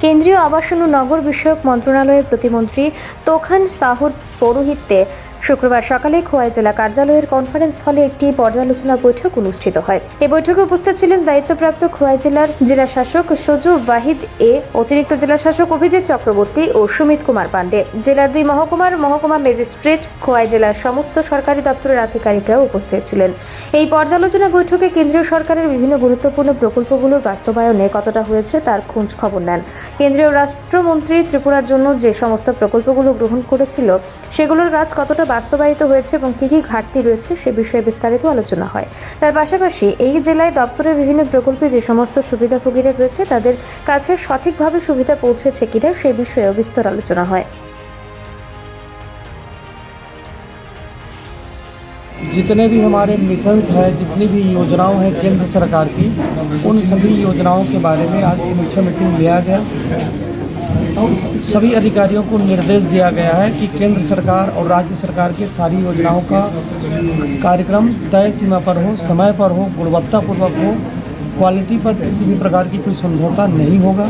কেন্দ্রীয় আবাসন ও নগর বিষয়ক মন্ত্রণালয়ের প্রতিমন্ত্রী তোখান সাহুর পৌরোহিত্যে শুক্রবার সকালে খোয়াই জেলা কার্যালয়ের কনফারেন্স হলে একটি পর্যালোচনা বৈঠক অনুষ্ঠিত হয়। এই বৈঠকে উপস্থিত ছিলেন দায়িত্বপ্রাপ্ত খোয়াই জেলার জেলা শাসক সজু ওয়াহিদ, এ অতিরিক্ত জেলা শাসক অভিজিৎ চক্রবর্তী ও সুমিত কুমার পাণ্ডে জেলার দুই মহকুমার মহকুমা ম্যাজিস্ট্রেট খোয়াই জেলার সমস্ত সরকারি দপ্তরের আধিকারিকরাও উপস্থিত ছিলেন। এই পর্যালোচনা বৈঠকে কেন্দ্রীয় সরকারের বিভিন্ন গুরুত্বপূর্ণ প্রকল্পগুলোর বাস্তবায়নে কতটা হয়েছে তার খোঁজ খবর নেন। কেন্দ্রীয় রাষ্ট্রমন্ত্রী ত্রিপুরার জন্য যে সমস্ত প্রকল্পগুলো গ্রহণ করেছিল, সেগুলোর কাজ কতটা বাস্তবায়িত হয়েছে এবং কী কী ঘাটতি রয়েছে সে বিষয়ে বিস্তারিত আলোচনা হয় তার পাশাপাশি এই জেলায় দপ্তরের বিভিন্ন প্রকল্পে যে সমস্ত সুবিধাভোগীরা রয়েছে তাদের কাছে সঠিকভাবে সুবিধা পৌঁছেছে কিনা সে বিষয়েও বিস্তর আলোচনা হয় जितने भी हमारे मिशंस हैं जितनी भी योजनाओं हैं केंद्र सरकार की उन सभी योजनाओं के बारे में आज समीक्षा मीटिंग लिया गया सभी अधिकारियों को निर्देश दिया गया है कि केंद्र सरकार और राज्य सरकार के सारी योजनाओं का कार्यक्रम तय सीमा पर हो समय पर हो गुणवत्तापूर्वक हो क्वालिटी पर किसी भी प्रकार की कोई समझौता नहीं होगा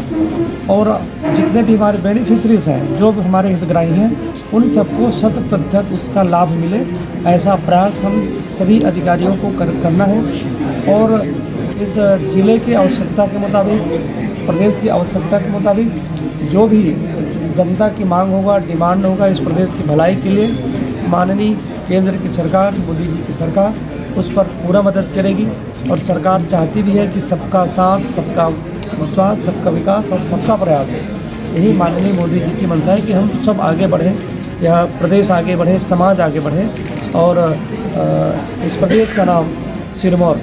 और जितने भी हमारे बेनिफिशरीज हैं जो भी हमारे हितग्राही हैं उन सबको शत प्रतिशत उसका लाभ मिले। ऐसा प्रयास हम सभी अधिकारियों को कर, करना है और इस ज़िले के आवश्यकता के मुताबिक प्रदेश की आवश्यकता के मुताबिक जो भी जनता की मांग होगा, डिमांड होगा, इस प्रदेश की भलाई के लिए माननीय केंद्र की सरकार, मोदी जी की सरकार, उस पर पूरा मदद करेगी। और सरकार चाहती भी है कि सबका साथ, सबका विश्वास, सबका विकास और सबका प्रयास है। यही माननीय मोदी जी की मंशा है कि हम सब आगे बढ़ें यह प्रदेश आगे बढ़े, समाज आगे बढ़े। और इस प्रदेश का नाम सिरमौर